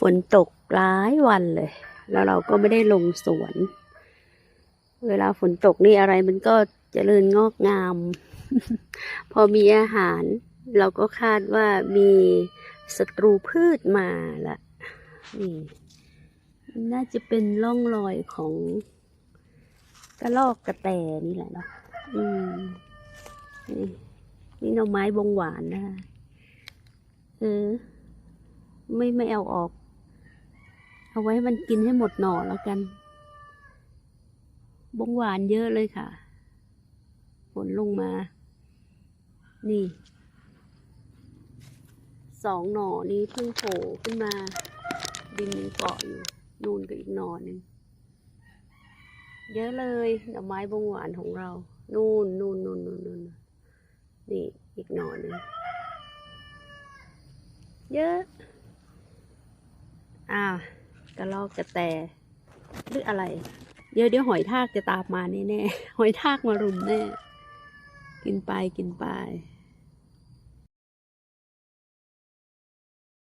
ฝนตกหลายวันเลย แล้วเราก็ไม่ได้ลงสวน เวลาฝนตกนี่อะไรมันก็เจริญงอกงาม พอมีอาหาร เราก็คาดว่ามีศัตรูพืชมาละนี่น่าจะเป็นร่องรอยของกระลอกกระแตนี่แหละเนาะอืม นี่นี่หน่อไม้บงหวานนะคะเออ ไม่ไม่เอาออก เอาไว้มันกินให้หมดหน่อแล้วกัน บงหวานเยอะเลยค่ะ ฝนลงมา นี่ สองหน่อนี้เพิ่งโผล่ขึ้นมา ดินยังเกาะอยู่ นูนกับอีกหน่อหนึ่ง เยอะเลยดอกไม้บงหวานของเรา นูนนูนนูนนูนนูนนี่อีกหน่อหนึ่ง เยอะ อ่า กระลอกกระแตหรืออะไร เดี๋ยวเดี๋ยวหอยทากจะตามมาแน่ๆหอยทากมารุมแน่ กินไปกินไป